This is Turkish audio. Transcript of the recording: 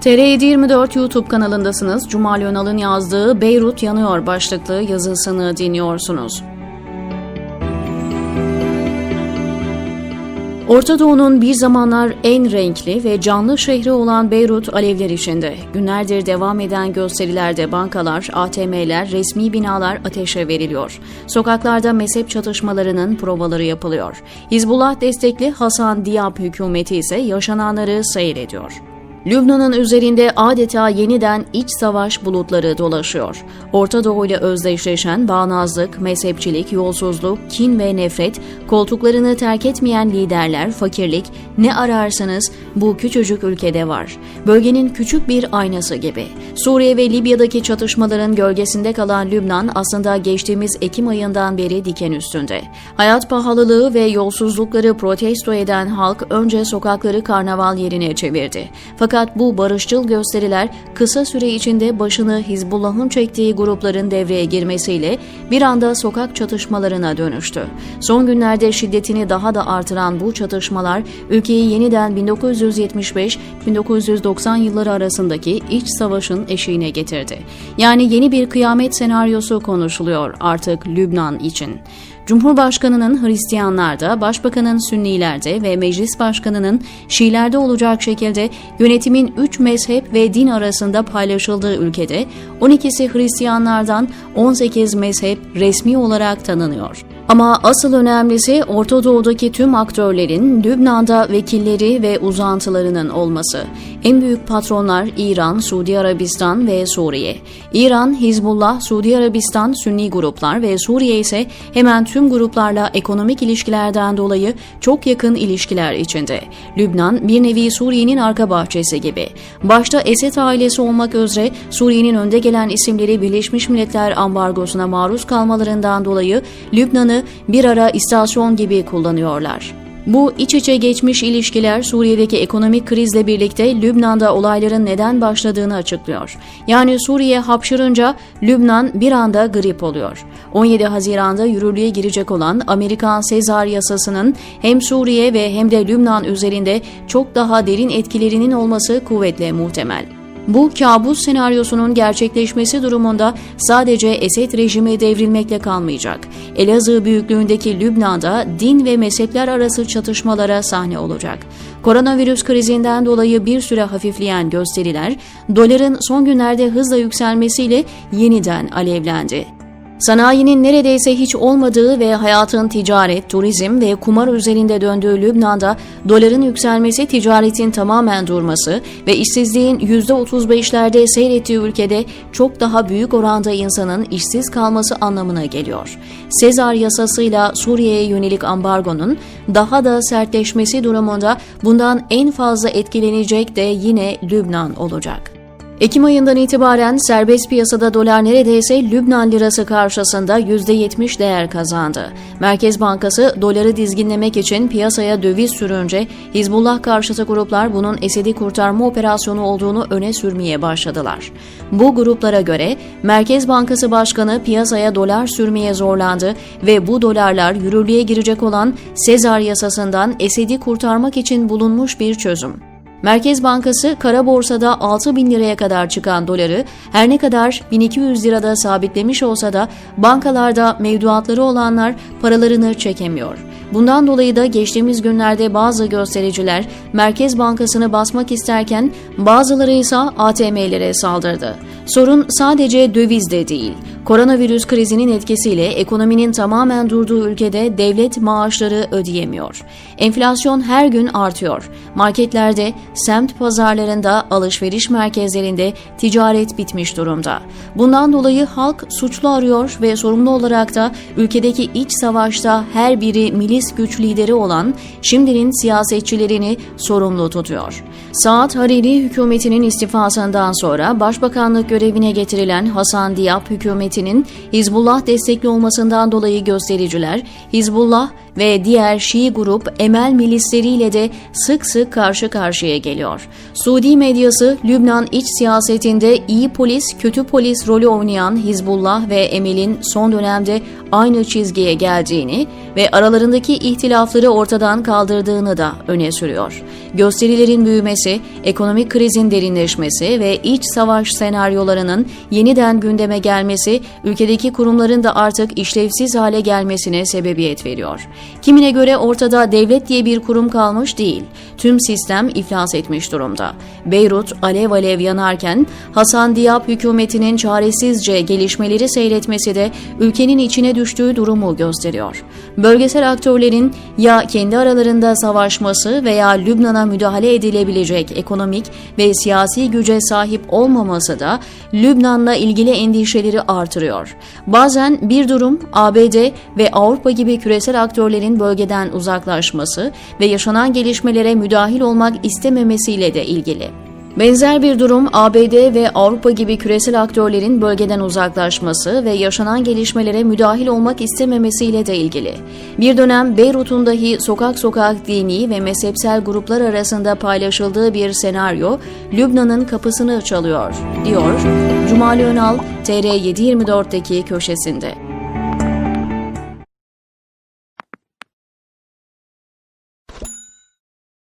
TR724 YouTube kanalındasınız. Cumal Önal'ın yazdığı Beyrut yanıyor başlıklı yazısını dinliyorsunuz. Orta Doğu'nun bir zamanlar en renkli ve canlı şehri olan Beyrut alevler içinde. Günlerdir devam eden gösterilerde bankalar, ATM'ler, resmi binalar ateşe veriliyor. Sokaklarda mezhep çatışmalarının provaları yapılıyor. Hizbullah destekli Hasan Diab hükümeti ise yaşananları seyrediyor. Lübnan'ın üzerinde adeta yeniden iç savaş bulutları dolaşıyor. Orta Doğu ile özdeşleşen bağnazlık, mezhepçilik, yolsuzluk, kin ve nefret, koltuklarını terk etmeyen liderler, fakirlik, ne ararsanız bu küçücük ülkede var. Bölgenin küçük bir aynası gibi. Suriye ve Libya'daki çatışmaların gölgesinde kalan Lübnan aslında geçtiğimiz Ekim ayından beri diken üstünde. Hayat pahalılığı ve yolsuzlukları protesto eden halk önce sokakları karnaval yerine çevirdi. Fakat bu barışçıl gösteriler kısa süre içinde başını Hizbullah'ın çektiği grupların devreye girmesiyle bir anda sokak çatışmalarına dönüştü. Son günlerde şiddetini daha da artıran bu çatışmalar ülkeyi yeniden 1975-1990 yılları arasındaki iç savaşın eşiğine getirdi. Yani yeni bir kıyamet senaryosu konuşuluyor artık Lübnan için. Cumhurbaşkanının Hristiyanlarda, Başbakanın Sünnilerde ve Meclis Başkanının Şiilerde olacak şekilde yönetimin 3 mezhep ve din arasında paylaşıldığı ülkede 12'si Hristiyanlardan 18 mezhep resmi olarak tanınıyor. Ama asıl önemlisi Orta Doğu'daki tüm aktörlerin Lübnan'da vekilleri ve uzantılarının olması. En büyük patronlar İran, Suudi Arabistan ve Suriye. İran, Hizbullah, Suudi Arabistan, Sünni gruplar ve Suriye ise hemen tüm gruplarla ekonomik ilişkilerden dolayı çok yakın ilişkiler içinde. Lübnan bir nevi Suriye'nin arka bahçesi gibi. Başta Esed ailesi olmak üzere Suriye'nin önde gelen isimleri Birleşmiş Milletler ambargosuna maruz kalmalarından dolayı Lübnan'ı bir ara istasyon gibi kullanıyorlar. Bu iç içe geçmiş ilişkiler Suriye'deki ekonomik krizle birlikte Lübnan'da olayların neden başladığını açıklıyor. Yani Suriye hapşırınca Lübnan bir anda grip oluyor. 17 Haziran'da yürürlüğe girecek olan Amerikan Sezar yasasının hem Suriye ve hem de Lübnan üzerinde çok daha derin etkilerinin olması kuvvetle muhtemel. Bu kabus senaryosunun gerçekleşmesi durumunda sadece Esed rejimi devrilmekle kalmayacak. Elazığ büyüklüğündeki Lübnan'da din ve mezhepler arası çatışmalara sahne olacak. Koronavirüs krizinden dolayı bir süre hafifleyen gösteriler, doların son günlerde hızla yükselmesiyle yeniden alevlendi. Sanayinin neredeyse hiç olmadığı ve hayatın ticaret, turizm ve kumar üzerinde döndüğü Lübnan'da doların yükselmesi ticaretin tamamen durması ve işsizliğin %35'lerde seyrettiği ülkede çok daha büyük oranda insanın işsiz kalması anlamına geliyor. Sezar yasasıyla Suriye'ye yönelik ambargonun daha da sertleşmesi durumunda bundan en fazla etkilenecek de yine Lübnan olacak. Ekim ayından itibaren serbest piyasada dolar neredeyse Lübnan lirası karşısında %70 değer kazandı. Merkez Bankası doları dizginlemek için piyasaya döviz sürünce Hizbullah karşıtı gruplar bunun Esed'i kurtarma operasyonu olduğunu öne sürmeye başladılar. Bu gruplara göre Merkez Bankası Başkanı piyasaya dolar sürmeye zorlandı ve bu dolarlar yürürlüğe girecek olan Sezar yasasından Esed'i kurtarmak için bulunmuş bir çözüm. Merkez Bankası kara borsada 6 bin liraya kadar çıkan doları her ne kadar 1200 lirada sabitlemiş olsa da bankalarda mevduatları olanlar paralarını çekemiyor. Bundan dolayı da geçtiğimiz günlerde bazı göstericiler Merkez Bankası'nı basmak isterken bazıları ise ATM'lere saldırdı. Sorun sadece dövizde değil. Koronavirüs krizinin etkisiyle ekonominin tamamen durduğu ülkede devlet maaşları ödeyemiyor. Enflasyon her gün artıyor. Marketlerde, semt pazarlarında, alışveriş merkezlerinde ticaret bitmiş durumda. Bundan dolayı halk suçlu arıyor ve sorumlu olarak da ülkedeki iç savaşta her biri milis güç lideri olan şimdinin siyasetçilerini sorumlu tutuyor. Saat Hariri hükümetinin istifasından sonra başbakanlık görevine getirilen Hasan Diab hükümetinin Hizbullah destekli olmasından dolayı göstericiler Hizbullah ve diğer Şii grup Emel milisleriyle de sık sık karşı karşıya geliyor. Suudi medyası Lübnan iç siyasetinde iyi polis, kötü polis rolü oynayan Hizbullah ve Emel'in son dönemde aynı çizgiye geldiğini ve aralarındaki ihtilafları ortadan kaldırdığını da öne sürüyor. Gösterilerin büyümesi, ekonomik krizin derinleşmesi ve iç savaş senaryolarının yeniden gündeme gelmesi ülkedeki kurumların da artık işlevsiz hale gelmesine sebebiyet veriyor. Kimine göre ortada devlet diye bir kurum kalmış değil. Tüm sistem iflas etmiş durumda. Beyrut alev alev yanarken Hasan Diab hükümetinin çaresizce gelişmeleri seyretmesi de ülkenin içine düştüğü durumu gösteriyor. Bölgesel aktörlerin ya kendi aralarında savaşması veya Lübnan'a müdahale edilebilecek ekonomik ve siyasi güce sahip olmaması da Lübnan'la ilgili endişeleri artırıyor. Bazen bir durum ABD ve Avrupa gibi küresel aktörlerin bölgeden uzaklaşması ve yaşanan gelişmelere müdahil olmak istememesiyle de ilgili. Benzer bir durum ABD ve Avrupa gibi küresel aktörlerin bölgeden uzaklaşması ve yaşanan gelişmelere müdahil olmak istememesiyle de ilgili. Bir dönem Beyrut'un dahi sokak sokak dini ve mezhepsel gruplar arasında paylaşıldığı bir senaryo Lübnan'ın kapısını çalıyor, diyor Cumali Önal TR724'deki köşesinde.